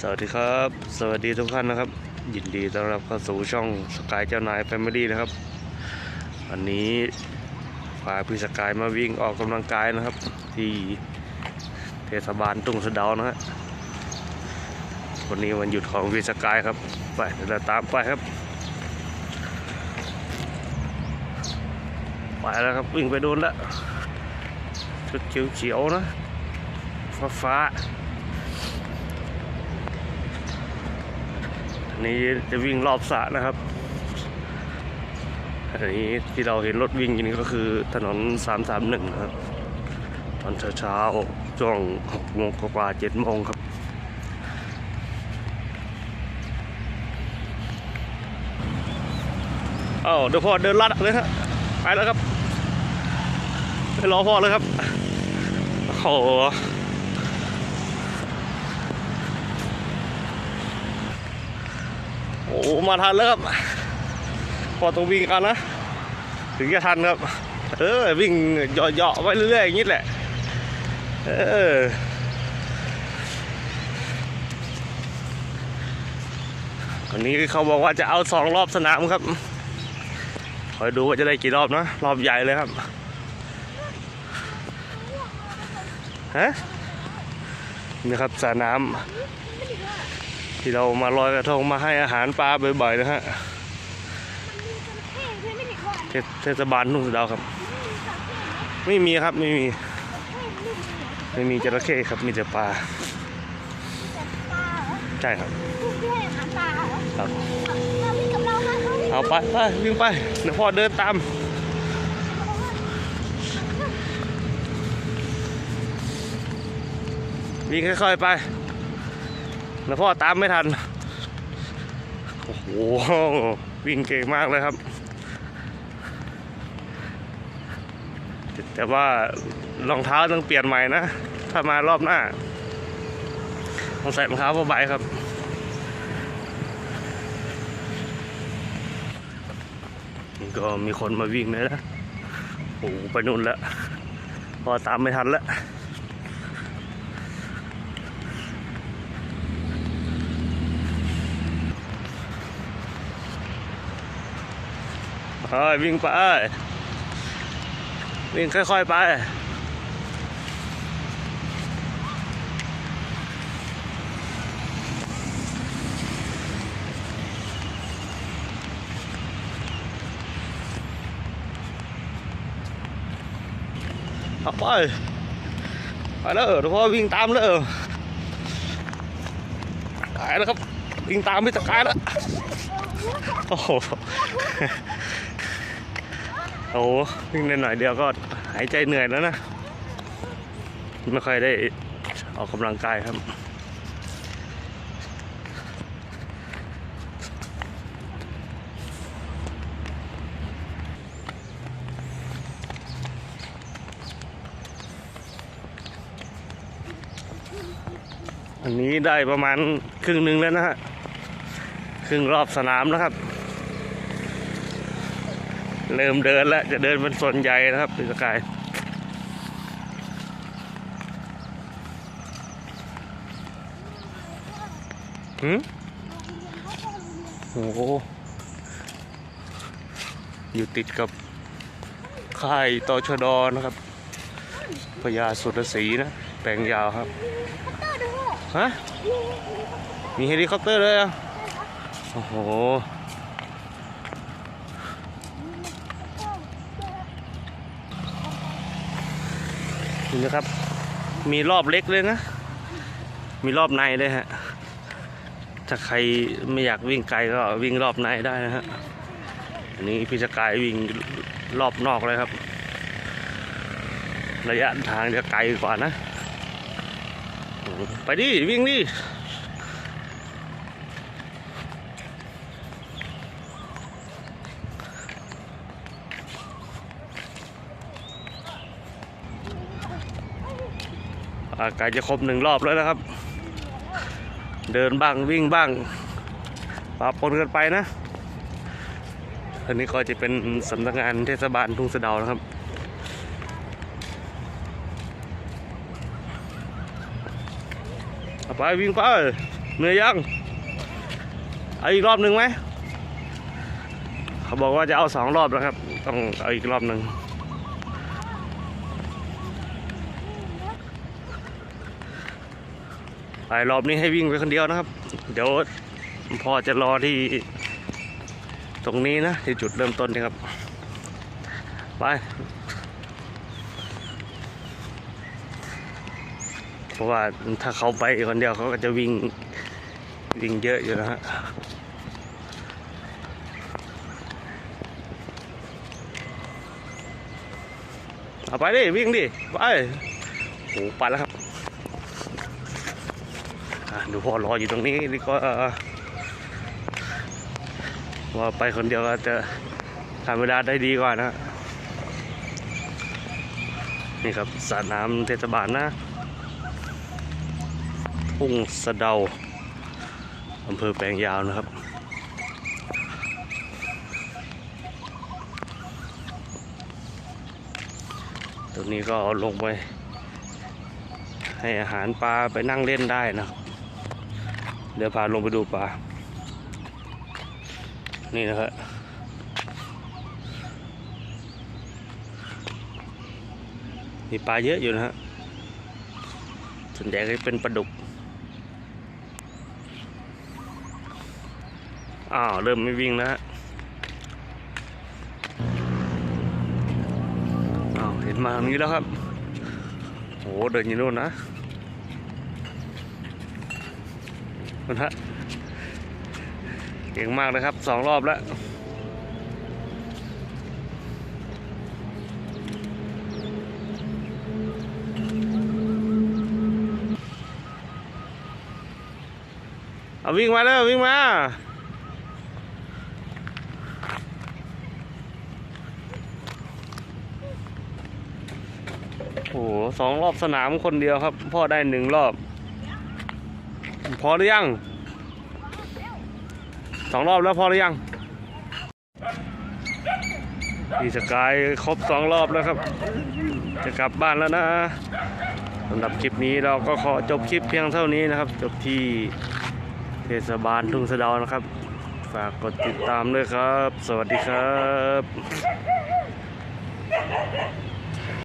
สวัสดีครับ สวัสดีทุกท่านนะครับ ยินดีต้อนรับเข้าสู่ช่องสกายเจ้านายแฟมิลี่นะครับ วันนี้พาพี่สกายมาวิ่งออกกำลังกายนะครับ ที่เทศบาลตุงสะดาวนะฮะวันนี้วันหยุดของพี่สกายครับ ไปเดี๋ยวเราตามไปครับไปแล้วครับวิ่งไปโดนแล้วชุดเขียวๆนะฟ้าฟ้าๆ อั นี้จะวิ่งรอบสระนะครับ อันนี้ที่เราเห็นรถวิ่งอยู่นี่ก็คือถนน 331 นะครับ ตอนเช้าๆช่วง6โมงกว่าๆ7โมงครับเอ้าเดี๋ยวพ่อเดินลัดเลยครับไปแล้วครับไปรอพ่อเลยครับโอ้โห โอ้มาทันแล้วครับพอต้องวิ่งกันนะ ถึงจะทันครับ เออ วิ่งเหยาะๆไปเรื่อยๆอย่างนี้แหละ เออวันนี้เขาบอกว่าจะเอาสองรอบสนามครับ คอยดูว่าจะได้กี่รอบนะ รอบใหญ่เลยครับ ฮะ นี่ครับสระน้ำ ที่เรามาลอยกระทงมาให้อาหารปลาบ่อยๆนะฮะเทศเทศบาลทุ่งสะเดาวครับ ไม่มีครับไม่มี ไม่มีจระเข้ครับมีแต่ปลาใช่ครับครับเอาไปไปวิ่งไปเดี๋ยวพ่อเดินตามวิ่งค่อยๆไป แล้วพ่อตามไม่ทัน โอ้โห วิ่งเก่งมากเลยครับ แต่ว่ารองเท้าต้องเปลี่ยนใหม่นะ ถ้ามารอบหน้า ต้องใส่รองเท้าผ้าใบครับก็มีคนมาวิ่งเลยนะโอ้ไปนู่นแล้ว พอตามไม่ทันแล้ว เฮ้ยวิ่งไป วิ่งค่อยๆไป เอาไป ไปแล้วเดี๋ยวพ่อวิ่งตามแล้วตายแล้วครับ วิ่งตามพี่ตะกายแล้ว โอ้โห อ้วิ่งได้หน่อยเดียวก็หายใจเหนื่อยแล้วนะ ไม่ค่อยได้ออกกำลังกายครับ อันนี้ได้ประมาณครึ่งหนึ่งแล้วนะฮะ ครึ่งรอบสนามนะครับ เริ่มเดินแล้ว จะเดินเป็นส่วนใหญ่นะครับพี่สกายหืมโอ้โหอยู่ติดกับค่ายตชดนะครับพญาสุรศรีนะ แปลงยาวครับฮะมีเฮลิคอปเตอร์เลยอะโอ้โห นี่นะครับ มีรอบเล็กเลยนะ มีรอบในเลยฮะ ถ้าใครไม่อยากวิ่งไกลก็วิ่งรอบในได้นะฮะ อันนี้พี่สกายวิ่งรอบนอกเลยครับ ระยะทางจะไกลกว่านะ ไปดิวิ่งดิ อากาศจะครบหนึ่งรอบแล้วนะครับ เดินบ้างวิ่งบ้างปะปนกันไปนะอันนี้ก็จะเป็นสำนักงานเทศบาลทุ่งสะเดานะครับไปวิ่งไปเหนื่อยยังเอาอีกรอบหนึ่งไหมเขาบอกว่าจะเอาสองรอบแล้วครับ ต้องเอาอีกรอบหนึ่ง ไปรอบนี้ให้วิ่งไปคนเดียวนะครับ เดี๋ยวพ่อจะรอที่ตรงนี้นะที่จุดเริ่มต้นนี่ครับ ไป เพราะว่าถ้าเขาไปคนเดียวเขาก็จะวิ่งวิ่งเยอะอยู่นะฮะเอาไปดิวิ่งดิไปโอ้ไปแล้วครับ ดูพ่อรออยู่ตรงนี้ดีกว่าว่าไปคนเดียวก็จะทำเวลาได้ดีกว่านะ นี่ครับสระน้ำเทศบาลนะ ทุ่งสะเดาอำเภอแปลงยาวนะครับตรงนี้ก็ลงไป ให้อาหารปลาไปนั่งเล่นได้นะครับ เดี๋ยวพาลงไปดูปลา นี่นะครับมีปลาเยอะอยู่นะฮะส่วนใหญ่ก็เป็นปลาดุก อ้าว เริ่มไม่วิ่งแล้วฮะอ้าว เห็นมาตรงนี้แล้วครับโอ้เดินอยู่นู่นนะ นฮะเก่งมากเลยครับสองรอบแล้วเอาวิ่งมาแล้ววิ่งมาโอ้โหสองรอบสนามคนเดียวครับ พ่อได้หนึ่งรอบ พอหรือยังสองรอบแล้วพอหรือยังพี่สกายครบสองรอบแล้วครับ จะกลับบ้านแล้วนะสำหรับคลิปนี้เราก็ขอจบคลิปเพียงเท่านี้นะครับ จบที่เทศบาลทุ่งสะเดานะครับ ฝากกดติดตามด้วยครับ สวัสดีครับ